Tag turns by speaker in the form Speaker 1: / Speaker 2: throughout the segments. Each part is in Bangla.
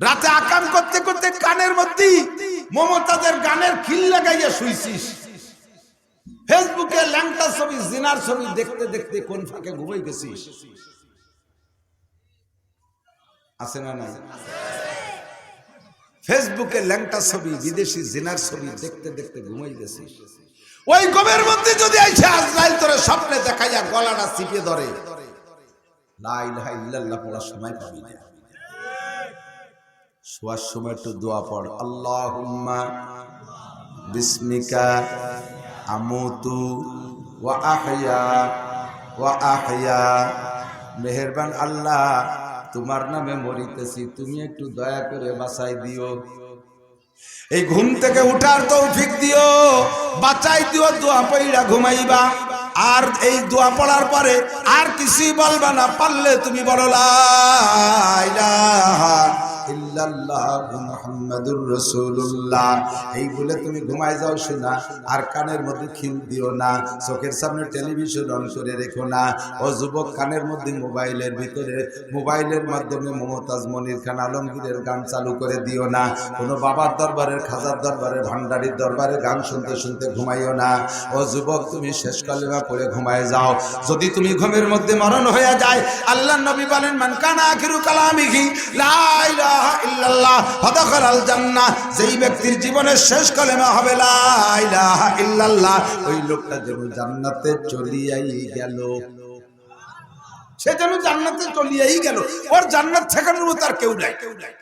Speaker 1: রাতে আকাম করতে করতে কানের মধ্যে মমতাদের গানের খিল লাগাইয়া শুইছিস। ফেসবুকে ল্যাংটা ছবি, জিনার ছবি দেখতে দেখতে কোন ফাঁকে ঘুমাই গেছিস আছে না নাই? ফেসবুকে ল্যাংটা ছবি, বিদেশি জিনার ছবি দেখতে দেখতে ঘুমাই গেছিস ওই গমের মধ্যে যদি আইসা আজরাইল তোরে স্বপ্নে দেখাইয়া গলাটা চিপে ধরে, লা ইলাহা ইল্লাল্লাহ পড়ার সময় পাবি না। শোয়ার সময় একটু দোয়া পড়। আল্লাহুম্মা বিসমিকা আমুতু ওয়া আহয়া ওয়া আহয়া। মেহেরবান আল্লাহ, তোমার নামে মরিতেছি, তুমি একটু দয়া করে বাঁচাই দিও। এই ঘুম থেকে উঠার তৌফিক দিও, বাঁচাই দিও, দোয়া পইরা ঘুমাইবা। আর এই দোয়া পড়ার পরে আর কিছুই বলবা না, পারলে তুমি বলো লা মুহাম্মাদুর রাসূলুল্লাহ। এই বলে তুমি ঘুমায় যাও শোনা, আর কানের মধ্যে খিল দিও না, চোখের সামনে টেলিভিশন অন করে রেখো না। ও যুবক, কানের মধ্যে মোবাইলের ভিতরে, মোবাইলের মাধ্যমে মমতাজ মনির খান আলমগীরের গান চালু করে দিও না। কোনো বাবার দরবারের, খাজার দরবারের, ভান্ডারির দরবারে গান শুনতে শুনতে ঘুমাইও না। ও যুবক, তুমি শেষ কালেমা পড়ে ঘুমায় যাও। যদি তুমি ঘুমের মধ্যে মরণ হয়ে যায়, আল্লাহ নবী বলেন, মান কানা আখিরু কালামিহি, লা ইলাহা ইল্লাল্লাহ ফাদাখালাল জান্নাহ। যেই ব্যক্তির জীবনের শেষ কালেমা হবে লা ইলাহা ইল্লাল্লাহ, ওই লোকটা যেন জান্নাতে চলিয়াই গেল। সে যেন জান্নাতে চলিয়াই গেল। ওর জান্নাত ঠেকানোর কেউ আর কেউ নাই।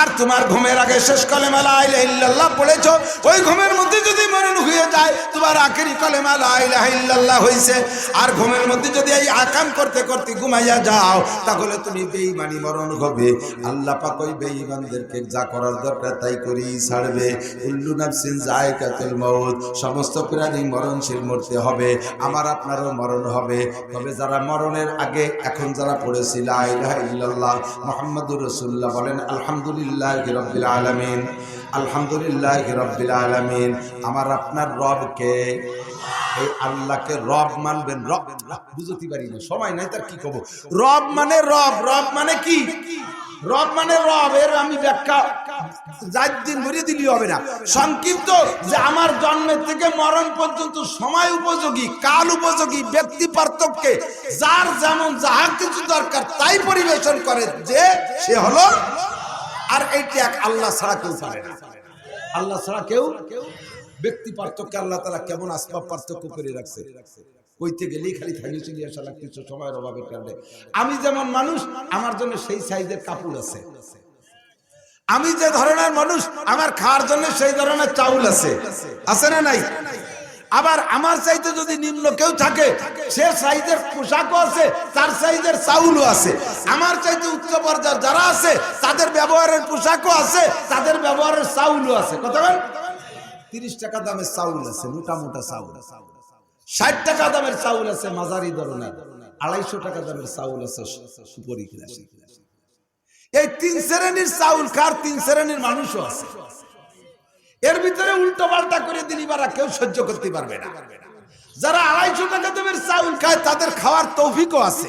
Speaker 1: আর তোমার ঘুমের আগে শেষ কলেমা লা ইলাহা ইল্লাল্লাহ পড়েছো, ওই ঘুমের মধ্যে যদি মরণ হয়ে যায়, তোমার আখেরি কলেমা লা ইলাহা ইল্লাল্লাহ হইছে। আর ঘুমের মধ্যে যদি এই আকাম করতে করতে ঘুমাইয়া যাও, তাহলে তুমি বেঈমানি মরণ হবে। আল্লাহ পাক ওই বেঈমানদেরকে যা করার দরকার তাই করেই ছাড়বে। কুল্লু নাফসিন যায়কাতুল মাউত, সমস্ত প্রাণী মরণশীল মরতে হবে, আমার আপনারও মরণ হবে। তবে যারা মরণের আগে, এখন যারা পড়েছিল লা ইলাহা ইল্লাল্লাহ, মুহাম্মাদুর রাসূলুল্লাহ বলেন, আলহামদুলিল্লাহ রব্বিল আলামিন, আলহামদুলিল্লাহ রব্বিল আলামিন। আমার আপনার রবকে, এই আল্লাহকে রব মানবেন, রব বুঝতে পারি না, সময় নাই তার কি কব রব মানে রব রব মানে কি? রব মানে রব, এর আমি ব্যাখ্যা যার দিন ভরিয়ে দিলি হবে না। সংক্ষিপ্ত যে আমার জন্মের থেকে মরণ পর্যন্ত সময় উপযোগী, কাল উপযোগী, ব্যক্তি পার্থক্যে, যার যেমন যাহা কিছু দরকার তাই পরিবেশন করে, যে সে হলো আর এইটি এক আল্লাহ ছাড়া কেউ পারে না। আল্লাহ ছাড়া কেউ ব্যক্তি পার্থক্য আল্লাহ তারা কেমন আসবাব পার্থক্য করে রাখছে? কইতে গেলেই খালি থাকি চলে আসা লাগতেছে, সময়ের অভাবের কারণে। আমি যেমন মানুষ, আমার জন্য সেই সাইজের কাপড় আছে। আমি যে ধরনের মানুষ, আমার খাওয়ার জন্য সেই ধরনের চাউল আছে। আছে না নাই? আবার আমার চাইতে যদি নিম্ন কেউ থাকে, সে সাইজের পোশাকও আছে, তার সাইজের চাউলও আছে। আমার চাইতে উচ্চ পর্যায়ের যারা আছে, তাদের ব্যবহারের পোশাকও আছে, তাদের ব্যবহারের চাউলও আছে। কত তিরিশ টাকা দামের চাউল আছে, মোটা মোটা চাউল। ষাট টাকা দামের চাউল আছে, মাঝারি ধরনের। আড়াইশো টাকা দামের চাউল আছে সুপরি এই তিন শ্রেণির চাউল খার তিন শ্রেণির মানুষও আছে। এর ভিতরে উল্টো পাল্টা করে দিলি বারা কেউ সহ্য করতে পারবে না। যারা আড়াইশো টাকা দামের চাউল খায়, তাদের খাওয়ার তৌফিকও আছে।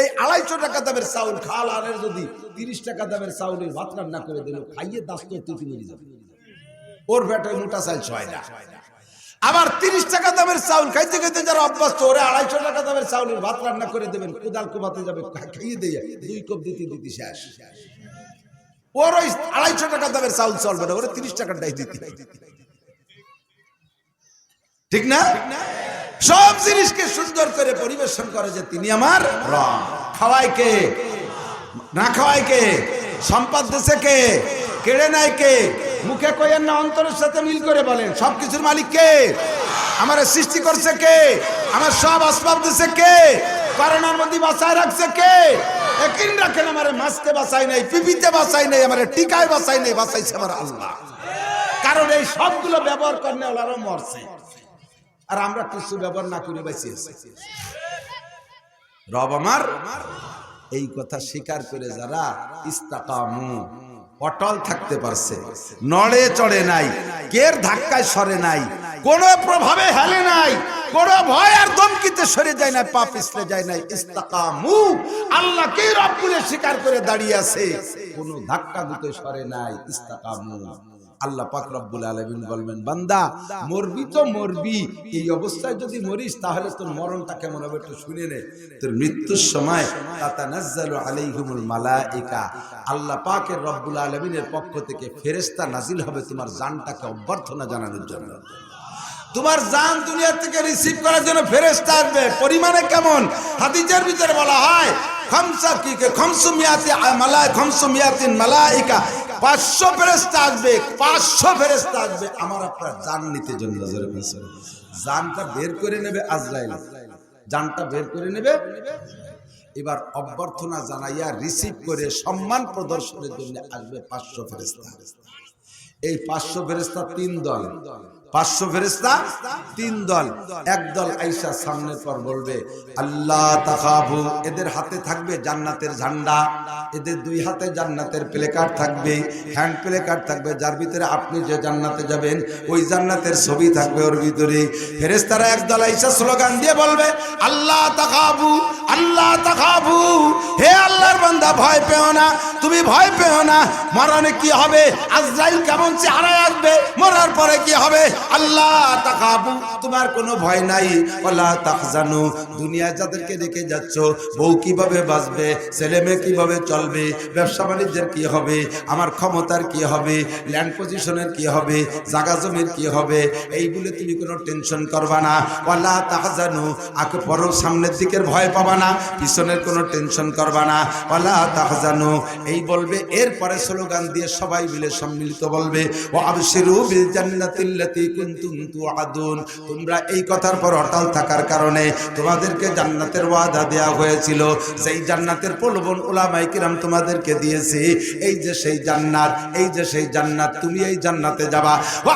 Speaker 1: এই আড়াইশো টাকা দামের চাউল খাওয়াল আনের যদি তিরিশ টাকা দামের চাউলের ভাত রান্না করে দিল, খাইয়ে দাস তো তুই মরে যাবে। ওর ভেটে মোটা চাল ছয় না। আবার তিরিশ টাকা দামের চাউল খাইতে খাইতে যারা অভ্যস্ত, ওরা আড়াইশো টাকা দামের চাউলের ভাত রান্না করে দেবেন, কোদাল কোবাতে যাবে খাইয়ে দিয়ে দুই কপ দিতে দিতে শেষ। ওর ওই আড়াইশো টাকা দামের চাউল চলবে না, ওরা তিরিশ টাকাটাই দিতে ঠিক না? সব জিনিসকে সুন্দর করে পরিবেশন করে যে তিনি আমার খাওয়ায় কে? না খাওয়ায় কে? সম্পদ দেশে কে? কেড়ে নেয় কে? মুখে কইয়েন না অন্তরের সাথে মিল করে বলেন সব কিছুর মালিক কে? আমার সৃষ্টি করছে কে? আমার সব আসবাব দিছে কে? করোনার মধ্যে বাঁচায় রাখছে কে? একদিন রাখেন আমার মাছতে বাঁচাই নাই, পিপিতে বাঁচাই নাই, আমার টিকায় বাঁচাই নাই, বাঁচাইছে আমার আল্লাহ। কারণ এই সবগুলো ব্যবহার করলে ওনারও মরছে। আর আমরা কিছু ব্যবহার না করে বাঁচিয়েছি। রব আমার, এই কথা স্বীকার করে যারা ইস্তাকামু, অটল থাকতে পারছে, নড়ে চড়ে নাই, কের ধাক্কায় সরে নাই কোনো প্রভাবে হেলে নাই, কোনো ভয় আর ধমকিতে সরে যায় না পা পিছলে যায় না ইস্তাকামু আল্লাহকে রব বলে স্বীকার করে দাঁড়িয়ে আছে। কোনো ধাক্কা দিতে সরে নাই, ইস্তাকামু। আল্লাহ পাক রব্বুল আলামিন বলবেন, বান্দা, মরবি তো মরবি, এই অবস্থায় যদি মরিস, তাহলে তোর মরণটা কেমন হবে একটু শুনে নে। তোর মৃত্যুর সময়, তাতানাজ্জালু আলাইহিমুল মালাইকা। আল্লাহ পাকের রব্বুল আলামিনের পক্ষ থেকে ফেরেশতা নাজিল হবে তোমার জানটাকে অভ্যর্থনা জানানোর জন্য। তোমার জান দুনিয়ার থেকে রিসিভ করার জন্য ফেরেশতা আসবে। পরিমাণে কেমন? হাদিসের ভিতরে বলা হয় কি মিয়াতিন মালাইকা। পাঁচশো ফেরেস্তা আসবে, পাঁচশো ফেরেস্তা আসবে। আমার জান নিতে জন্য জানটা বের করে নেবে জানটা বের করে নেবে। এবার অভ্যর্থনা জানাইয়া রিসিভ করে সম্মান প্রদর্শনের জন্য আসবে পাঁচশো ফেরেস্তা এই পাঁচশো ফেরেস্তা তিন দল। পাঁচশো ফেরেস্তা তিন দল। এক দল আইসা সামনের পর বলবে, আল্লাহ তাকাবু এদের হাতে থাকবে জান্নাতের ঝান্ডা, এদের দুই হাতে জান্নাতের প্লেকার্ড থাকবে, হ্যান্ড প্লেকার্ড থাকবে, যার ভিতরে আপনি যে জান্নাতে যাবেন, ওই জান্নাতের ছবি থাকবে ওর ভিতরে। ফেরেস্তারা এক দল আইসা স্লোগান দিয়ে বলবে, আল্লাহ তাকাবু আল্লাহ তাকাবু হে আল্লাহর বান্দা, ভয় পেও না, তুমি ভয় পেও না, মরণে কি হবে? আজরাইল কেমন চেহারায় আসবে? মরার পরে কি হবে? আল্লাহ তাকাবু, তোমার কোনো ভয় নাই। আল্লাহ তাহজানু, দুনিয়া যাদেরকে রেখে যাচ্ছ, বউ কীভাবে বাঁচবে, ছেলে মেয়ে কীভাবে চলবে, ব্যবসা বাণিজ্যের কি হবে, আমার ক্ষমতার কি হবে ল্যান্ড পজিশনের কি হবে জাগা জমির কি হবে, এইগুলো তুমি কোনো টেনশন করবা না। আল্লাহ তাহজানু আকে পর সামনের দিকের ভয় পাবা না, পিছনের কোনো টেনশন করবা না। আল্লাহ তাহজানু, এই বলবে, এরপরে স্লোগান দিয়ে সবাই মিলে সম্মিলিত বলবে। ও আবশিরু বিল জান্নাতিল্লাতি তোমরা এই কথার পর অটল থাকার কারণে তোমাদেরকে জান্নাতের ওয়াদা দেয়া হয়েছিল। সেই জান্নাতের প্রলোভন ওলামাই কিরাম তোমাদেরকে দিয়েছে, এই যে সেই জান্নাত, এই যে সেই জান্নাত, তুমি এই জান্নাতে যাবা। ও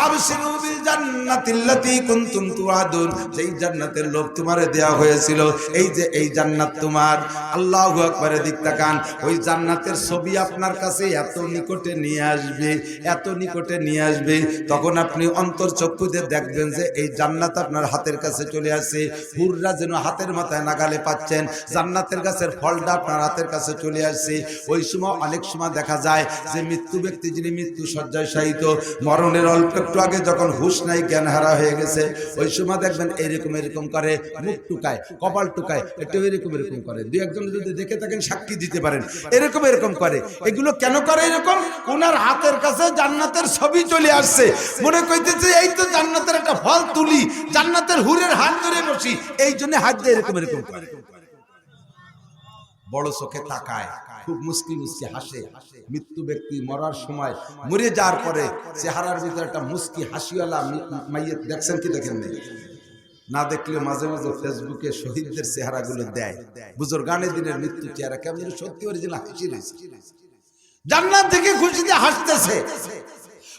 Speaker 1: বিল জান্নাতিল্লাতি কুনতুম তুআদুন। যেই জান্নাতের লোক তোমারে দেয়া হয়েছিল, এই যে এই জান্নাত তোমার। আল্লাহু আকবারে দিক ওই জান্নাতের ছবি আপনার কাছে এত নিকটে নিয়ে আসবে, এত নিকটে নিয়ে আসবে। তখন আপনি অন্তর চক্ষুতে দেখবেন যে এই জান্নাত আপনার হাতের কাছে চলে আসে হুররা যেন হাতের মাথায় নাগালে পাচ্ছেন, জান্নাতের গাছের ফলটা আপনার হাতের কাছে চলে আসছে। ওই সময় অনেক সময় দেখা যায় যে মৃত্যু ব্যক্তি যিনি মৃত্যু শয্যায় শায়িত, মরণের অল্প একটু আগে যখন হুশ নাই জ্ঞান হারা হয়ে গেছে, ওই সময় দেখবেন এরকম এরকম করে, মুখ টুকায়, কপাল টুকায় একটু এরকম এরকম করে। দুই একজন যদি দেখে থাকেন, সাক্ষী দিতে পারেন, এরকম এরকম করে। এগুলো কেন করে এরকম? ওনার হাতের কাছে জান্নাতের ছবি চলে আসছে। মনে কইতেছে, এই তো জান্নাতের একটা ফল তুলি, জান্নাতের হুরের হাত ধরে বসি এই জন্য হাত দিয়ে এরকম এরকম বড় চোখে তাকায়, খুব মুস্কি মুস্কি হাসে, মৃত্যু ব্যক্তি মরার সময় মরে যাওয়ার পরে চেহারার ভিতরে একটা মুস্কি হাসিওয়ালা মাইয়ে দেখছেন কি দেখেন নেই? না দেখলে মাঝে মাঝে ফেসবুকে শহীদদের চেহারাগুলো দেয়। বুজুর্গানের দিনের মৃত্যু চেহারা কেমন সত্যি অরিজিনাল হাসি রয়েছে। জান্নাত থেকে খুশিতে হাসতেছে।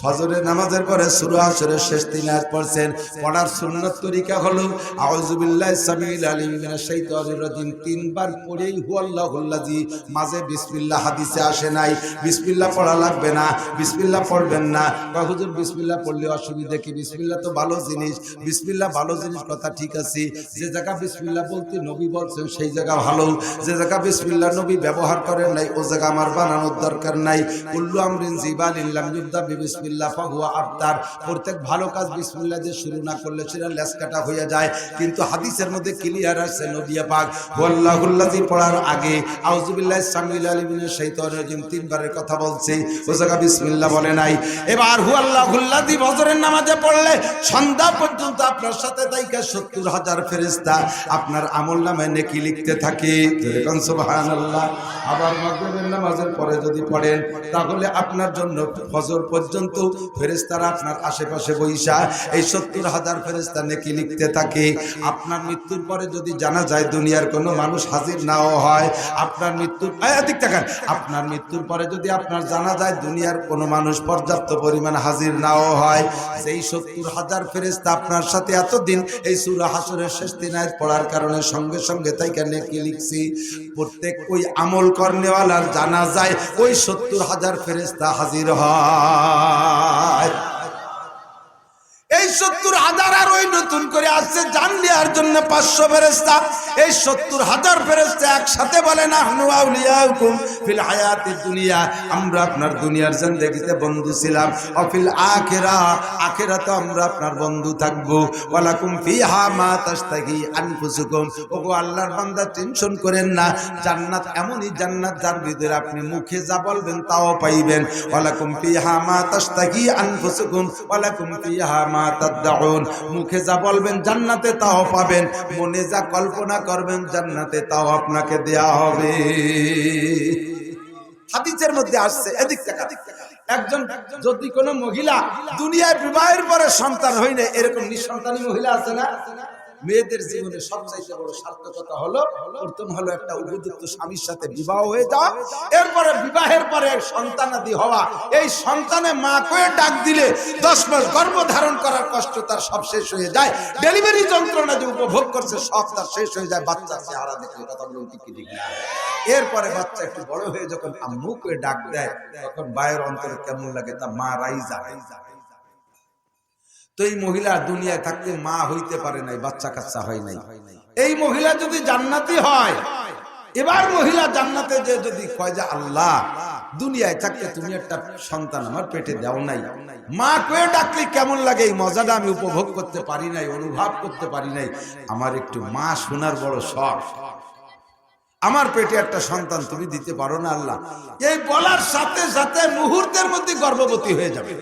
Speaker 1: ফজরের নামাজের পরে সুরা আসরের শেষ তিন আয়াত পড়ছেন। পড়ার সুন্নত তরিকা হলো, আউযুবিল্লাহ সামিল আলিম মিনাশ শাইতানির রাজিম। তিনবার পড়েই হুয়াল্লাহুল্লাজি মাঝে বিসমিল্লাহ হাদিসে আসে নাই। বিসমিল্লাহ পড়া লাগবে না, বিসমিল্লাহ পড়বেন না। কয়, হুজুর, বিসমিল্লাহ পড়লে অসুবিধা কি? বিসমিল্লাহ তো ভালো জিনিস, বিসমিল্লাহ ভালো জিনিস কথা ঠিক আছে। যে জায়গা বিসমিল্লাহ বলতে নবী বলছেন, সেই জায়গা ভালো। যে জায়গা বিসমিল্লাহ নবী ব্যবহার করেন নাই, ও জায়গা আমার বানানোর দরকার নাই। কুল্লু আমরিন জিবাল ইল্লাম ইবদা বিসমিল্লাহ আবতার প্রত্যেক ভালো কাজ শুরু না করলে সেটা হয়ে যায়। কিন্তু হাদিসের মধ্যে ক্লিয়ার আছে নদিয়া পাক। পড়ার আগে আউযুবিল্লাহ সামিল আলিমিনের শাইতানির রাজিম তিনবারের কথা বলছে। বলে নাই। এবার হুয়াল্লাহুল্লাজি ফজরের নামাজে পড়লে সন্ধ্যা পর্যন্ত আপনার সাথে তাইকা সত্তর হাজার ফেরেস্তা আপনার আমল নামে নেকি লিখতে থাকে। আবার মাগরিবের নামাজের পরে যদি পড়েন, তাহলে আপনার জন্য ফজর পর্যন্ত পর্যন্ত ফেরেস্তারা আপনার আশেপাশে বৈশা এই সত্তর হাজার ফেরেস্তা নেকি লিখতে থাকে। আপনার মৃত্যুর পরে যদি জানা যায় দুনিয়ার কোনো মানুষ হাজির নাও হয় আপনার মৃত্যুর এই, এদিক আপনার মৃত্যুর পরে যদি আপনার জানা যায় দুনিয়ার কোনো মানুষ পর্যাপ্ত পরিমাণ হাজির নাও হয় সেই সত্তর হাজার ফেরেস্তা আপনার সাথে এতদিন এই সুরা হাসরের শেষ দিনায় পড়ার কারণে সঙ্গে সঙ্গে তাই কেন কি লিখছি প্রত্যেক ওই আমল করনেওয়ালার জানা যায় ওই সত্তর হাজার ফেরেস্তা হাজির হয়। I. এই সত্তর হাজার আর ওই নতুন করে আসছে জান নেওয়ার জন্য পাঁচশো ফেরেস্তা এই সত্তর হাজার ফেরেস্তা একসাথে বলে না হুকুম ফিল হায়াতি দুনিয়া। আমরা আপনার দুনিয়ার জিন্দেগিতে বন্ধু ছিলাম। অফিল আখেরা আখেরা তো আমরা আপনার বন্ধু থাকব। ওয়ালাকুম ফিহা মা তাস্তাহি আনফুসুকুম। ওগো আল্লাহর বান্দা, টেনশন করেন না। জান্নাত এমনই জান্নাত যার ভিতরে আপনি মুখে যা বলবেন তাও পাইবেন। ওয়ালাকুম ফিহা মা তাস্তাহি আনফুসুকুম। ওয়ালাকুম ফিহা মা মুখে যা বলবেন জান্নাতে তাও পাবেন, মনে যা কল্পনা করবেন জান্নাতে তাও আপনাকে দেয়া হবে। হাদিসের মধ্যে আসছে, এদিক একজন, যদি কোনো মহিলা দুনিয়ায় বিবাহের পরে সন্তান হয় না এরকম নিঃসন্তানী মহিলা আছে না? মেয়েদের জীবনে সবচাইতে বড় সার্থকতা হলো, প্রথম হলো একটা উপযুক্ত স্বামীর সাথে বিবাহ হয়ে যাওয়া, এরপরে বিবাহের পরে সন্তানাদি হওয়া। এই সন্তানে মা কয়ে ডাক দিলে দশ মাস গর্ভ ধারণ করার কষ্ট তার সব শেষ হয়ে যায়। ডেলিভারি যন্ত্রণা যে উপভোগ করছে, সব তার শেষ হয়ে যায়। বাচ্চার চেহারা দেখলে কথা বলুন ঠিক ঠিক এরপরে বাচ্চা একটু বড় হয়ে যখন আম্মু করে ডাক দেয়, তখন বায়ের অন্তরে কেমন লাগে? তা মা রাইজা রাইজা। তো এই মহিলা দুনিয়ায় থাকতে মা হইতে পারে নাই, বাচ্চা কাচ্চা হয় নাই। এই মহিলা যদি জান্নাতি হয়, এবার মহিলা জান্নাতে যে যদি কয় যে, আল্লাহ, দুনিয়ায় থাকতে তুমি একটা সন্তান আমার পেটে দাও নাই। মা কয়ে ডাকলে কেমন লাগে? এই মজাটা আমি উপভোগ করতে পারি নাই, অনুভব করতে পারি নাই। আমার একটু মা শোনার বড় শখ। আমার পেটে একটা সন্তান তুমি দিতে পারো না, আল্লাহ। এই বলার সাথে সাথে মুহূর্তের মধ্যে গর্ভবতী হয়ে যাবে।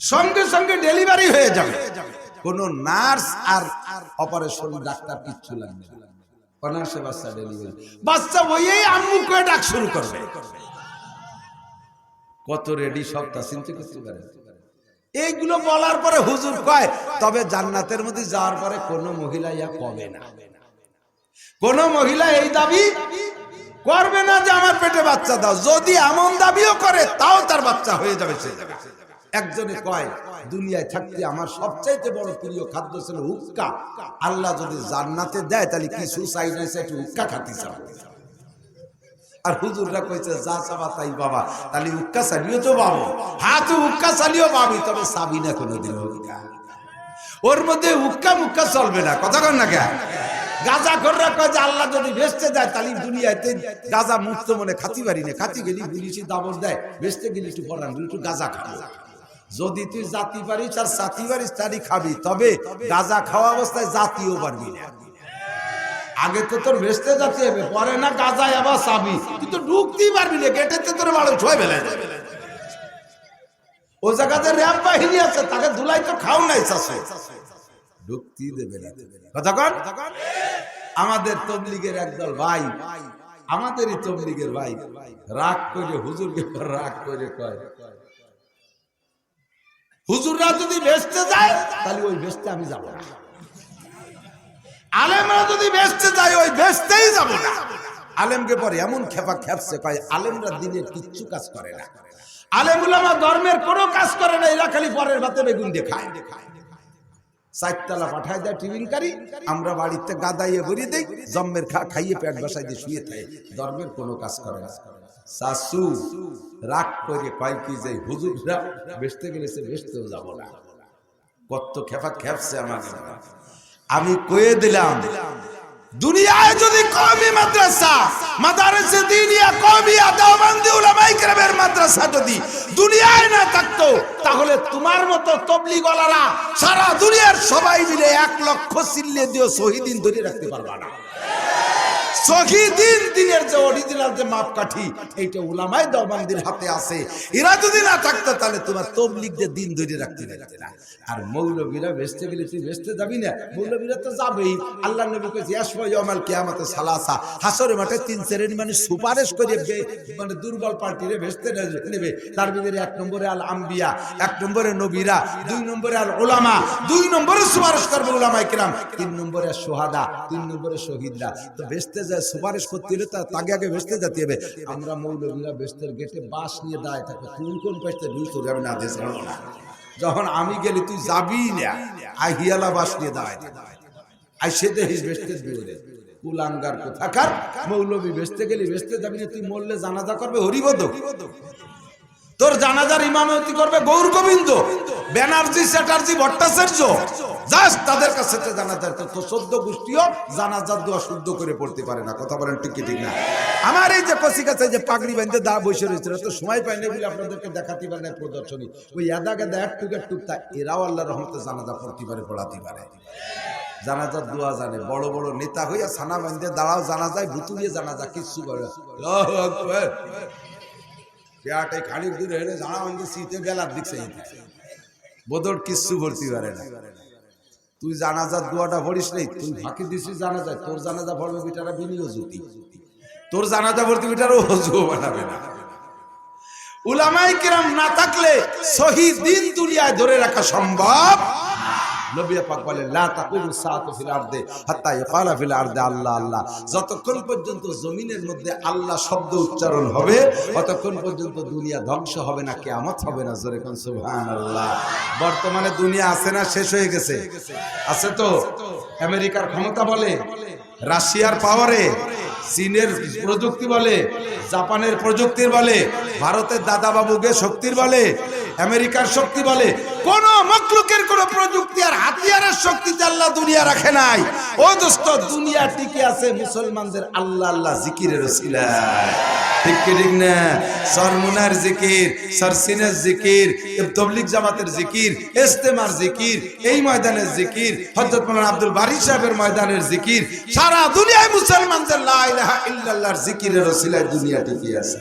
Speaker 1: সঙ্গে সঙ্গে ডেলিভারি হয়ে যাবে। কোন নার্স আর অপারেশন ডাক্তার কিচ্ছু লাগবে অনার্সে বাচ্চা ডেলিভারি বাচ্চা ওই আম্মু করে ডাক শুরু করবে। কত রেডি সব তা চিন্তা করতে পারে। এইগুলো বলার পরে হুজুর কয়, তবে জান্নাতের মধ্যে যাওয়ার পরে কোন মহিলা ইয়া কবে না। কোন মহিলা এই দাবি করবে না যে, আমার পেটে বাচ্চা দাও। যদি এমন দাবিও করে, তাও তার বাচ্চা হয়ে যাবে সে একজনে কয়, দুনিয়ায় থাকতে আমার সবচাইতে বড় প্রিয় খাদ্য ছিল হুক্কা। আল্লাহ যদি জান্নাতে দেয়, তাহলে কিছু চাই না একটু হুক্কা খাতি আর হুজুররা কইছে, যা চাবা তাই বাবা তাহলে উক্কা চালিও তো পাবো। তুই উক্কা চালিও পাবি, তবে চাবি না কোনোদিন হুক্কা। ওর মধ্যে উক্কা মুক্কা চলবে না। কথা কর না কে গাজা কররা কয় যে, আল্লাহ যদি বেচতে দেয়, তাহলে দুনিয়াতে গাজা মুক্ত মনে খাতি পারি না। খাতি গেলি পুলিশি দাবর দেয়। বেচতে গেলি একটু পড়ান একটু গাজা খাব যদি তুই জাতি পারিস আর সাথী পারিস তারই খাবি, তবে গাজা খাওয়া অবস্থায় জাতিও পারবি না। আগে তো তোর ভেস্তে যাতে হবে, পরে না গাজায় আবার চাবি তুই তো ঢুকতেই পারবি না গেটেতে তোর বাড়ি ছয় বেলা যাবে। ও জায়গাতে বাহিনী আছে, তাকে তো খাও নাই চাষে। ঢুকতেই দেবে না। আমাদের তবলিগের একদল ভাই, আমাদেরই তবলিগের ভাই, রাগ করে, হুজুরকে রাগ করে কয় হুজুররা যদি বেচতে যায়, তাহলে ওই বেচতে আমি যাব না। আলেমরা যদি বেচতে যায়, ওই বেচতেই যাব না। আলেমকে পরে এমন খেপা খেপছে কয় আলেমরা দিনের কিচ্ছু কাজ করে না। আলেমুলামা ধর্মের কোনো কাজ করে না, এরা খালি পরের ভাতে বেগুন দিয়ে খায়। চারতলা পাঠায় দেয় টিফিনকারী আমরা বাড়িতে গাদাইয়ে ভরিয়ে দেই, জম্মের খা খাইয়ে পেট বসাই দিয়ে শুয়ে থাকে। ধর্মের কোনো কাজ করে না। শাশু রাগ করে কয় যে, হুজুররা বেসতে গেলে সে বেসতেও যাব না। কত খেপা খেপছে আমার আমি কয়ে দিলাম, দুনিয়ায় যদি কওমি মাদ্রাসা, মাদারসে দিনিয়া কওমিয়া দেওবন্দি উলামায়ে কেরামের মাদ্রাসা যদি দুনিয়ায় না থাকতো, তাহলে তোমার মতো তবলিগলারা সারা দুনিয়ার সবাই মিলে এক লক্ষ চিল্লে দিও শহীদিন ধরে রাখতে পারবা না। বেসতে সুপারিশ করে মানে দুর্বল পার্টিরে বেসতে নেবে তার ভিতরে এক নম্বরে আল আম্বিয়া, এক নম্বরে নবীরা, দুই নম্বরে আল ওলামা দুই নম্বরে সুপারিশ করবে ওলামাই কিরাম, তিন নম্বরে সোহাদা, তিন নম্বরে শহীদরা। তো বেসতে যায় সুপারিশ করতে হলে তা- তাকে আগে ভেস্তে যেতে হবে। আমরা মৌলবীরা ভেস্তের গেটে বাস নিয়ে দাঁড়ায় থাকবে কোন কোন ভেস্তে দুই তোর যাবে না দেশ যখন আমি গেলি তুই যাবি না, আই হিয়ালা বাস নিয়ে দাঁড়ায় আই সে দেশ ভেস্তে বিরোধে। কুলাঙ্গার কোথাকার? মৌলবী ভেস্তে গেলি ভেস্তে যাবি না, তুই মরলে জানাজা করবে হরিবদ তোর জানাজার ইমামতি করবে? গৌর গোবিন্দ, ব্যানার্জি, চ্যাটার্জি, ভট্টাচার্য, জাস্ট তাদের কাছে জানাজার তো সদ্য গোষ্ঠীও জানাজার দোয়া শুদ্ধ করে পড়তে পারে না। কথা বলেন ঠিক ঠিক না? আমার এই যে কচি কাছে যে পাগড়ি বাঁধতে দা বসে রয়েছিল তো সময় পাইনি বলে আপনাদেরকে দেখাতে পারে না, প্রদর্শনী। ওই এদা গেদা এক টুক টুক, তা এরাও আল্লাহ রহমতে জানাজা পড়তে পারে, পড়াতে পারে। জানাজার দোয়া জানে, বড় বড় নেতা হইয়া সানা বান্ধে দাঁড়াও জানা যায় ভুতুরিয়ে জানাজা কিচ্ছু করে খানিক দূরে হেলে জানা বান্ধে শীতে বেলার দিক বদর কিচ্ছু ভর্তি না। তুই জানাজার দোয়াটা পড়িস নেই তুই ফাঁকি দিছিস জানাজা তোর জানাজা পড়বে বিটারা তোর জানাজা ভর্তি বিটারও হজুও বানাবে না। উলামাই কিরাম না থাকলে সহি দিন দুনিয়ায় ধরে রাখা সম্ভব। নবী পাক বলে, লা তাকুমু সাআতু ফিল আরদে হাত্তা ইকালা ফিল আরদে আল্লাহ আল্লাহ। যতক্ষণ পর্যন্ত জমিনের মধ্যে আল্লাহ শব্দ উচ্চারণ হবে, ততক্ষণ পর্যন্ত দুনিয়া ধ্বংস হবে না, কিয়ামত হবে না। জোরে কোন, সুবহানাল্লাহ। বর্তমানে দুনিয়া আছে না, শেষ হয়ে গেছে। আছে তো? আমেরিকার ক্ষমতা বলে, রাশিয়ার পাওয়ারে, চীনের প্রযুক্তি বলে, জাপানের প্রযুক্তির বলে, ভারতের দাদা বাবুকে শক্তির বলে, আমেরিকার শক্তি বলে কোন মকলুকের কোন প্রযুক্তি আর হাতিয়ারের শক্তিতে আল্লাহ দুনিয়া রাখে নাই। ও দোস্ত, দুনিয়া টিকে আছে মুসলমানদের আল্লাহ আল্লাহ জিকিরের সরমুনার জিকির, সরসিনের জিকির জামাতের জিকির ইস্তেমার জিকির, এই ময়দানের জিকির, হযরত মাওলানা আব্দুল বারী সাহেবের ময়দানের জিকির, সারা দুনিয়ায় মুসলমানদের লা ইলাহা ইল্লাল্লাহর জিকিরের ওসিলায় দুনিয়া টিকে আছে।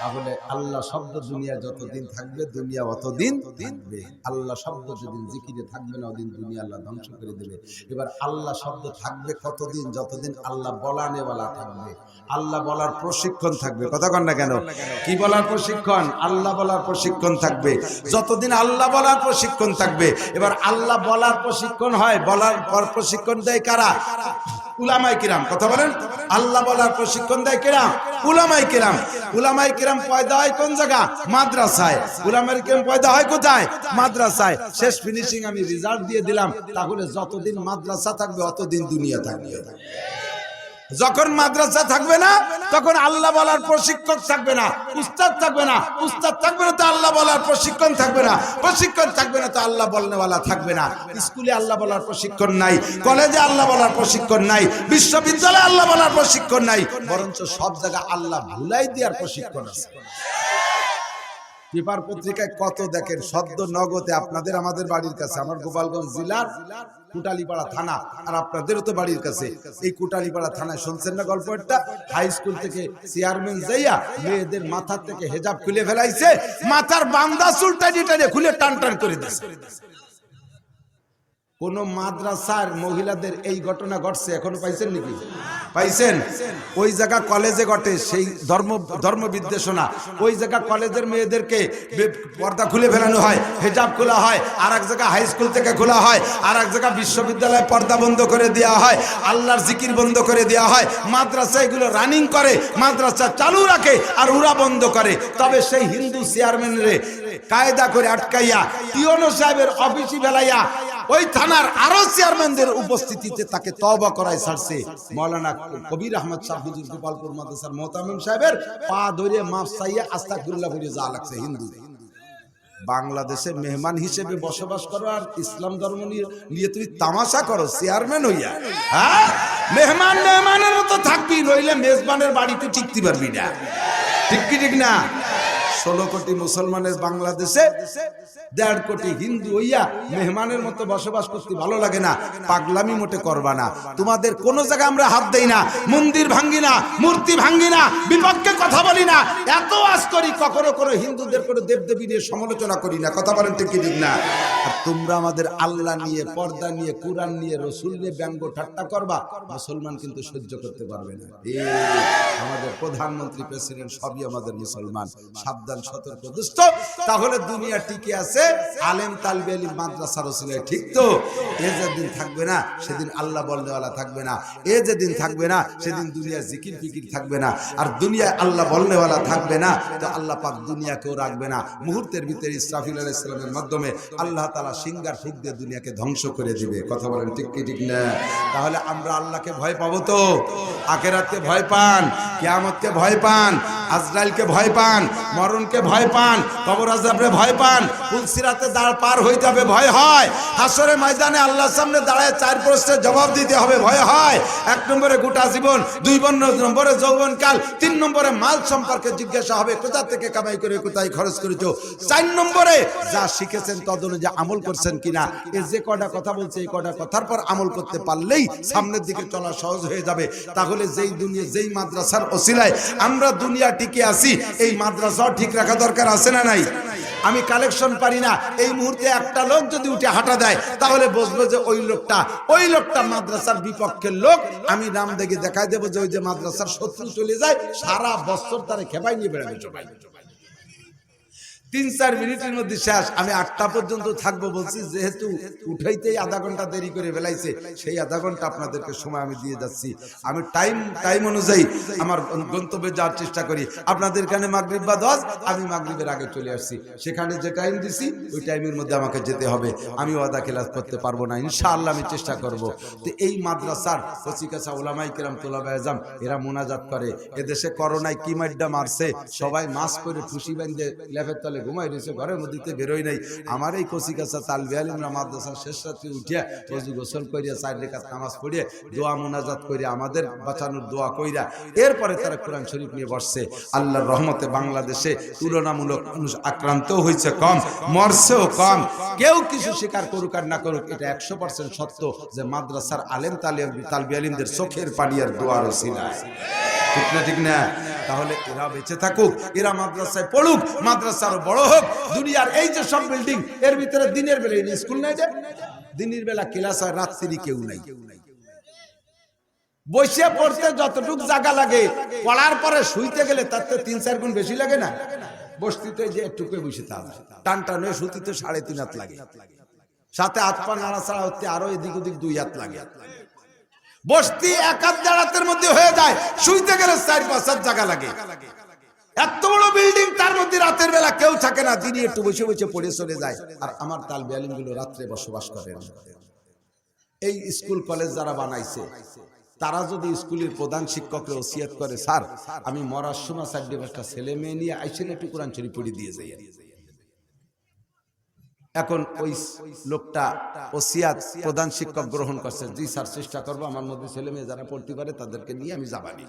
Speaker 1: তাহলে আল্লাহ শব্দ দুনিয়া যতদিন থাকবে, দুনিয়া অতদিন থাকবে। আল্লাহ শব্দ যেদিন জিকিরে থাকবে না, ওদিন দুনিয়া আল্লাহ ধ্বংস করে দেবে। এবার আল্লাহ শব্দ থাকবে কতদিন? যতদিন আল্লাহ বলানেওয়ালা থাকবে। আল্লাহ বলার প্রশিক্ষণ থাকবে। কথা কন না কেন? কি বলার প্রশিক্ষণ? আল্লাহ বলার প্রশিক্ষণ থাকবে। যতদিন আল্লাহ বলার প্রশিক্ষণ থাকবে, এবার আল্লাহ বলার প্রশিক্ষণ হয়, বলার পর প্রশিক্ষণ দেয় কারা? উলামাই কিরাম, কথা বলেন? আল্লাহ বলার প্রশিক্ষণ দেয় কিরাম? উলামাই কিরাম। উলামাই কিরাম পয়দা হয় কোন জায়গা? মাদ্রাসায়। উলামাই কিরাম পয়দা হয় কোথায়? মাদ্রাসায়। শেষ ফিনিশিং আমি রেজাল্ট দিয়ে দিলাম, তাহলে যতদিন মাদ্রাসা থাকবে, অতদিন দুনিয়া থাকবে। যখন মাদ্রাসা থাকবে না, তখন আল্লাহ বলার প্রশিক্ষক থাকবে না। উস্তাদ থাকবে না, উস্তাদ থাকবে না, তো আল্লাহ বলার প্রশিক্ষণ থাকবে না। প্রশিক্ষণ থাকবে না, তো আল্লাহ বলনেওয়ালা থাকবে না। স্কুলে আল্লাহ বলার প্রশিক্ষণ নাই, কলেজে আল্লাহ বলার প্রশিক্ষণ নাই, বিশ্ববিদ্যালয়ে আল্লাহ বলার প্রশিক্ষণ নাই, বরঞ্চ সব জায়গায় আল্লাহ ভুলাই দেওয়ার প্রশিক্ষণ আছে। পেপার পত্রিকায় কত দেখেন, সদ্য নগদে আপনাদের আমাদের বাড়ির কাছে, আমার গোপালগঞ্জ জেলার কুটালিপাড়া থানা আর আপনাদেরও তো বাড়ির কাছে। এই কুটালিপাড়া থানায় শুনছেন না গল্পটা হাই স্কুল থেকে চেয়ারম্যান যাইয়া মেয়েদের মাথার থেকে হেজাব খুলে ফেলাইছে, মাথার বান্দা চুলটা যেটা খুলে টান টান করে দিয়েছে কোন মাদ্রাসার মহিলাদের এই ঘটনা ঘটছে, এখনও পাইছেন নাকি? পাইছেন? ওই জায়গা কলেজে ঘটে, সেই ধর্ম ধর্ম বিদ্বেষণা। ওই জায়গা কলেজের মেয়েদেরকে পর্দা খুলে ফেলানো হয়, হেজাব খোলা হয় আর এক জায়গা হাই স্কুল থেকে খোলা হয় আর এক জায়গা বিশ্ববিদ্যালয়ে পর্দা বন্ধ করে দেওয়া হয়, আল্লাহর জিকির বন্ধ করে দেওয়া হয়, মাদ্রাসা এগুলো রানিং করে, মাদ্রাসা চালু রাখে আর উড়া বন্ধ করে। তবে সেই হিন্দু চেয়ারম্যানরে কায়দা করে আটকাইয়া টিওনো সাহেবের অফিসি বেলাইয়া ওই থানার আরও চেয়ারম্যানদের উপস্থিতিতে তাকে তবা করায় ছাড়ছে। মৌলানা কবির আহমদ শাহ গোপালপুর মাদ্রাসার মোহতামিম সাহেবের পা ধরে মাফ চাইয়ে আস্তাগফিরুল্লাহ বলে যা লাগছে, হিন্দু। বাংলাদেশে মেহমান হিসেবে বসবাস করো আর ইসলাম ধর্ম নিয়ে নিয়ে তুমি তামাশা করো, চেয়ারম্যান হইয়া। হ্যাঁ? মেহমান মেহমানের মতো থাকবি, নইলে মেজবানের বাড়িতে টিকতে পারবি না। ঠিক কি, ঠিক না? ষোলো কোটি মুসলমানের বাংলাদেশে দেড় কোটি হিন্দু হইয়া মেহমানের মতো বসবাস করতে ভালো লাগে না, পাগলামি মোটে করবা না। তোমাদের কোন জায়গায় আমরা হাত দেই না, মন্দির ভাঙ্গি না, মূর্তি ভাঙ্গি না, বিপক্ষে কথা বলি না। এত আজ করি, কখনো কোনো হিন্দুদের কোনো দেবদেবী নিয়ে সমালোচনা করি না। কথা বলেন ঠিক ঠিক না? আর তোমরা আমাদের আল্লাহ নিয়ে, পর্দা নিয়ে, কোরআন নিয়ে, রসুল নিয়ে ব্যঙ্গ ঠাট্টা করবা, মুসলমান কিন্তু সহ্য করতে পারবে না। আমাদের প্রধানমন্ত্রী, প্রেসিডেন্ট সবই আমাদের মুসলমান। সাবধান, সতর্ক দুষ্ট তাহলে দুনিয়া টিকে আছে। আলেম তালবে আলী মাদ্রাসা রসুলের ঠিক তো? এ যেদিন থাকবে না, সেদিন আল্লাহ বলনেওয়ালা থাকবে না। এ যেদিন থাকবে না, সেদিন দুনিয়া জিকির ফিকির থাকবে না। আর দুনিয়ায় আল্লাহ বলনেওয়ালা থাকবে না, তো আল্লাহ পাক দুনিয়াকেও রাখবে না। মুহূর্তের ভিতরে ইসরাফিল আলাহ ইসলামের মাধ্যমে আল্লাহ তালা সিঙ্গার ফুক দিয়ে দুনিয়াকে ধ্বংস করে দিবে। কথা বলেন ঠিক কি, ঠিক না? তাহলে আমরা আল্লাহকে ভয় পাবো তো? আখেরাতকে ভয় পান, কেয়ামতকে ভয় পান আজরাইলকে ভয় পান, মরণকে ভয় পান, কবর আজাবরে ভয় পান পুলসিরাতে দাঁড় পার হইতে হবে, ভয় হয়। হাসরে ময়দানে আল্লাহর সামনে দাঁড়ায় চার প্রশ্নের জবাব দিতে হবে, ভয় হয়। নম্বরে গোটা জীবন, দুই নম্বরে যৌবনকাল তিন নম্বরে মাল সম্পর্কে জিজ্ঞাসা হবে, কোথা থেকে কামাই করে, কোথায় খরচ করেছ? চার নম্বরে যা শিখেছেন তদ অনুযায়ী আমল করছেন কিনা? এ যে কটা কথা বলছে, এই কটা কথার পর আমল করতে পারলেই সামনের দিকে চলা সহজ হয়ে যাবে। তাহলে যেই দুনিয়া, যেই মাদ্রাসার ওসিলায় আমরা দুনিয়া টিকে আছি, এই মাদ্রাসাও ঠিক রাখা দরকার আছে না নাই? আমি কালেকশন পারি না। এই মুহূর্তে একটা লোক যদি উঠে হাঁটা দেয়, তাহলে বুঝব যে ওই লোকটা ওই লোকটা মাদ্রাসার বিপক্ষের লোক। আমি নাম দেখে দেখাই দেবো যে ওই যে মাদ্রাসার শত্রু চলে যায়, সারা বছর তারা খেপাই নিয়ে বেড়াবে। তিন, চার মিনিটের মধ্যে শেষ। আমি আটটা পর্যন্ত থাকব বলছি, যেহেতু উঠাইতেই আধা ঘণ্টা দেরি করে বেলাইছে সেই আধা ঘণ্টা আপনাদেরকে সময় আমি দিয়ে যাচ্ছি। আমি টাইম টাইম অনুযায়ী আমার গন্তব্যে যাওয়ার চেষ্টা করি। আপনাদের এখানে মাগরিব বা দশ, আমি মাগরিবের আগে চলে আসছি। সেখানে যে টাইম দিছি, ওই টাইমের মধ্যে আমাকে যেতে হবে। আমি ওয়াদা খেলাস করতে পারব না। ইনশাআল্লাহ আমি চেষ্টা করব। তো এই মাদ্রাসার কচিকাছা ওলামাই কেরাম, তোলাবা এজাম এরা মোনাজাত করে। এদেশে করোনায় কি মাড্ডা মারছে, সবাই মাস্ক করে খুশি বান্ধে লেফের তলে ঘুমাই রয়েছে ঘরের মধ্যে বেরোই নাই। আমার এই কচিকাছা তাল বেয়ালিমরা মাদ্রাসা শেষ রাত্রে উঠিয়া রজু গোসল করিয়া চার রেখাত নামাজ পড়িয়া দোয়া মোনাজাত করিয়া আমাদের বাঁচানোর দোয়া কইরা এরপরে তারা কোরআন শরীফ নিয়ে বসছে। আল্লাহর রহমতে বাংলাদেশে তুলনামূলক আক্রান্ত হয়েছে কম, মরছেও কম। কেউ কিছু স্বীকার করুক আর না করুক, এটা একশো পার্সেন্ট সত্য যে মাদ্রাসার আলেম তালিম তালবি আলিমদের চোখের পানি আর দোয়ার ওসিলায়। ঠিক না ঠিক না? তাহলে এরা বেঁচে থাকুক, এরা মাদ্রাসায় পড়ুক, মাদ্রাসা আরও বড় হোক। দুনিয়ার এই যে সব বিল্ডিং এর ভিতরে দিনের বেলা স্কুল নাই যে? দিনের বেলা ক্লাস হয় রাত্রি কেউ নাই। বসে পড়তে যতটুক জায়গা লাগে, পড়ার পরে শুইতে গেলে তার তো তিন, চার গুণ বেশি লাগে না। বস্তিতে যে একটুকু বসে তা টান টান হয়ে শুতিতে সাড়ে তিন হাত লাগে। সাথে হাত পা নাড়াচাড়া হতে আরও এদিক ওদিক দুই হাত লাগে। বস্তি এক দাঁড়াতের মধ্যে হয়ে যায়, শুইতে গেলে চার পাঁচ হাত জায়গা লাগে। এত বড় বিল্ডিং তার মধ্যে রাতের বেলা কেউ থাকে না দিনই একটু বসে বসে পড়ে চলে যায়। আর আমার তালগুলো রাত্রে বসবাস করে। এই স্কুল কলেজ যারা বানাইছে, তারা যদি স্কুলের প্রধান শিক্ষককে ওসিয়াত করে, স্যার, আমি মরার সময় পাঁচটা ছেলে মেয়ে নিয়ে আইসেন একটু কোরআন শরীফ পড়ে দিয়ে যাই। এখন ওই লোকটা ওসিয়াত প্রধান শিক্ষক গ্রহণ করছে। জি স্যার, চেষ্টা করব আমার মধ্যে ছেলে মেয়ে যারা পড়তে পারে তাদেরকে নিয়ে আমি যাবানি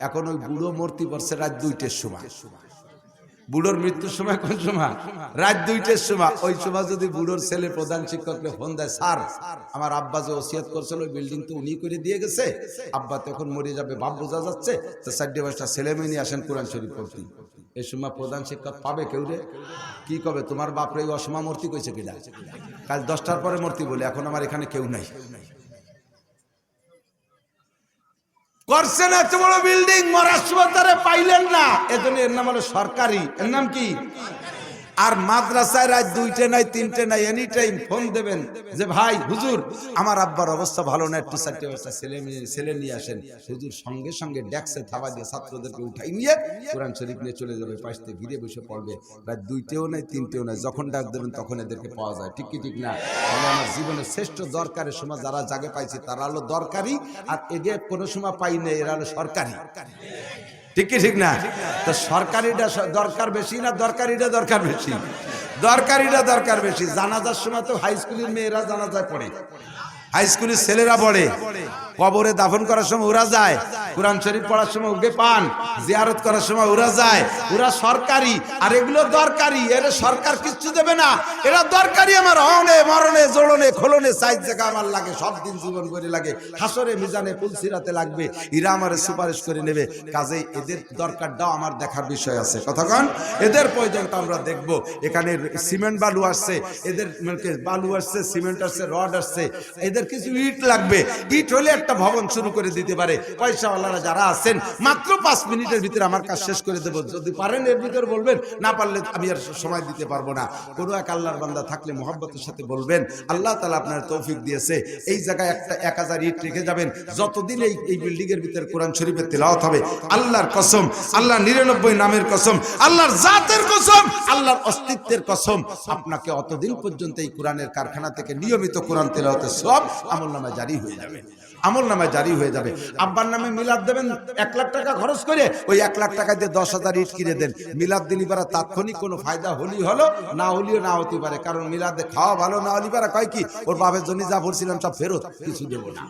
Speaker 1: এখন ওই বুড়ো মূর্তি পড়ছে রাত দুইটের সময়। বুড়োর মৃত্যুর সময় কোন সময়? রাত দুইটের সময়। ওই সময় যদি বুড়োর ছেলে প্রধান শিক্ষককে ফোন দেয়, স্যার, আমার আব্বা যে ওসিয়াত করছিল, ওই বিল্ডিং তো উনি করে দিয়ে গেছে। আব্বা তখন মরে যাবে, ভাব বোঝা যাচ্ছে। তো চারটে পাঁচটা ছেলে মেয়ে নিয়ে আসেন কোরআন শরীফ পড়তে। এই সময় প্রধান শিক্ষক পাবে কেউ রে কি কবে? তোমার বাপরে এই অসমা মূর্তি কইছে কিনা? কাল দশটার পরে মূর্তি বলে, এখন আমার এখানে কেউ নাই। করছেন এত বড় বিল্ডিং মরার তারা পাইলেন না। এজন্য এর নাম হলো সরকারি। এর নাম কি? আর মাদ্রাসায় রাত দুইটে নাই, তিনটে নাই এনি টাইম ফোন দেবেন যে, ভাই, হুজুর, আমার আব্বার অবস্থা ভালো না। একটু চারটে অবস্থা ছেলে ছেলে নিয়ে আসেন। হুজুর সঙ্গে সঙ্গে ডেক্সে থাবা দিয়ে ছাত্রদেরকে উঠাই নিয়ে কোরআন শরীফ নিয়ে চলে যাবে, পাশে ঘিরে বসে পড়বে। রাত দুইটেও নাই, তিনটেও নাই, যখন ডাক দেবেন তখন এদেরকে পাওয়া যায়। ঠিক কি, ঠিক না? তাহলে আমার জীবনের শ্রেষ্ঠ দরকারের সময় যারা জাগে পাইছে, তারা হলো দরকারি, আর এদের কোনো সময় পাই না এরা হলো সরকারি। ঠিক কি, ঠিক না? তো সরকারিটা দরকার বেশি না দরকারিটা দরকার বেশি? দরকারিটা দরকার বেশি। জানাজার সময় তো হাই স্কুলের মেয়েরা জানাজা পড়ে হাই স্কুলের ছেলেরা পড়ে কবরে দাফন করার সময় ওরা যায়, কোরআন শরীফ পড়ার সময় ওকে পান, জিয়ারত করার সময় ওরা যায়, ওরা সরকারি, আর এগুলো দরকারি, এরা সরকার কিচ্ছু দেবে না, এরা দরকারি আমার অনে মরণে, জোড়নে, খোলনে, সাইজ জায়গা আমার লাগে, সব দিন জীবন করে লাগে, হাসরে, মিজানে পুলসিরাতে লাগবে, এরা আমার সুপারিশ করে নেবে, কাজেই এদের দরকারটাও আমার দেখার বিষয় আছে। কতক্ষণ এদের প্রয়োজনটা আমরা দেখব। এখানে সিমেন্ট বালু আসছে, এদের মানে বালু আসছে সিমেন্ট আসছে রড আসছে, এদের কিছু ইট লাগবে। ইট হলে একটা ভবন শুরু করে দিতে পারে। পয়সাওয়ালারা যারা আছেন, মাত্র পাঁচ মিনিটের ভিতরে আমার কাজ শেষ করে দেবো। যদি পারেন এর ভিতরে বলবেন, না পারলে আমি আর সময় দিতে পারব না। কোনো এক আল্লাহর বান্দা থাকলে মোহাব্বতের সাথে বলবেন, আল্লাহ তালা আপনার তৌফিক দিয়েছে। এই জায়গায় একটা এক হাজার ইট রেখে যাবেন। যতদিন এই এই বিল্ডিং এর ভিতরে কোরআন শরীফের তেলাওয়াত হবে, আল্লাহর কসম আল্লাহ নিরানব্বই নামের কসম, আল্লাহর জাতের কসম, আল্লাহর অস্তিত্বের কসম, আপনাকে অতদিন পর্যন্ত এই কোরআনের কারখানা থেকে নিয়মিত কোরআন তেলাওয়াতের সব আমল নামা জারি হয়ে যাবে। আমল নামায় জারি হয়ে যাবে। আব্বার নামে মিলাদ দেবেন, এক লাখ টাকা খরচ করে ওই এক লাখ টাকা দিয়ে দশ হাজার ইট কিনে দেন। মিলাদ দিলি পারা তাৎক্ষণিক কোনো ফায়দা হলি হলো, না হলিও না হতে পারে। কারণ মিলাদে খাওয়া ভালো, না হলি পারা কয় কি, ওর বাপের জন্য যা ভরছিলাম সব ফেরত, কিছু দেবো না।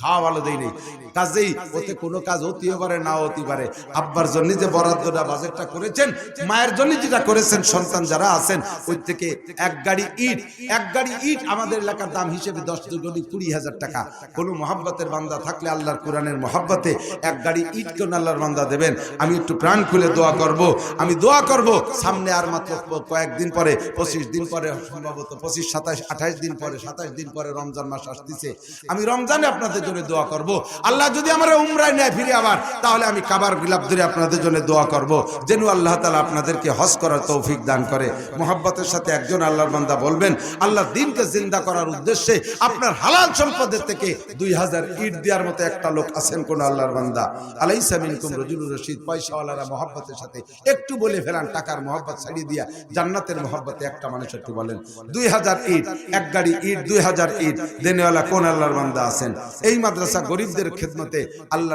Speaker 1: খাওয়া ভালো দেই নেই। কাজেই ওতে কোনো কাজ হতেও পারে না হতে পারে আব্বার জন্য যে বরাদ্দটা বাজেটটা করেছেন, মায়ের জন্য যেটা করেছেন, সন্তান যারা আছেন, ওই থেকে এক গাড়ি ইট, এক গাড়ি ইট আমাদের এলাকার দাম হিসেবে দশ দুগুণি কুড়ি হাজার টাকা। কোনো মহাব্বতের বান্দা থাকলে আল্লাহর কোরআনের মহাব্বতে এক গাড়ি ইট কোন আল্লাহর বান্দা দেবেন। আমি একটু প্রাণ খুলে দোয়া করব। আমি দোয়া করব, সামনে আর মাত্র কয়েকদিন পরে, পঁচিশ দিন পরে, সম্ভবত পঁচিশ, সাতাশ, আঠাশ দিন পরে, সাতাশ দিন পরে রমজান মাস আসতেছে। আমি রমজানে আপনাদের জন্য দোয়া করব। আল্লাহ যদি আমার উমরায় নেয় ফিরে আবার, তাহলে আমি কাবার গিলাপ ধরে আপনাদের জন্য দোয়া করব। যেন আল্লাহ তালা আপনাদেরকে হজ করার তৌফিক দান করে। মোহাব্বতের সাথে একজন আল্লাহর বান্দা বলবেন, আল্লাহ দিনকে জিন্দা করার উদ্দেশ্যে আপনার হালাল সম্পদের থেকে দুই হাজার ইট দেওয়ার মতো একটা লোক আছেন কোন আল্লাহর বান্দা। আলাইসা মিনকুম রজুলুর রশিদ, পয়সাওয়ালারা মহাব্বতের সাথে একটু বলে ফেলান, টাকার মহাব্বত ছাড়িয়ে দিয়া জান্নাতের মহাব্বতে একটা মানুষ একটু বলেন, দুই হাজার ইট, এক গাড়ি ইট, দুই হাজার ইট, দেনেওয়ালা কোন আল্লাহর বান্দা আছেন? এই মাদ্রাসা গরিবদের খেদমতে আল্লাহ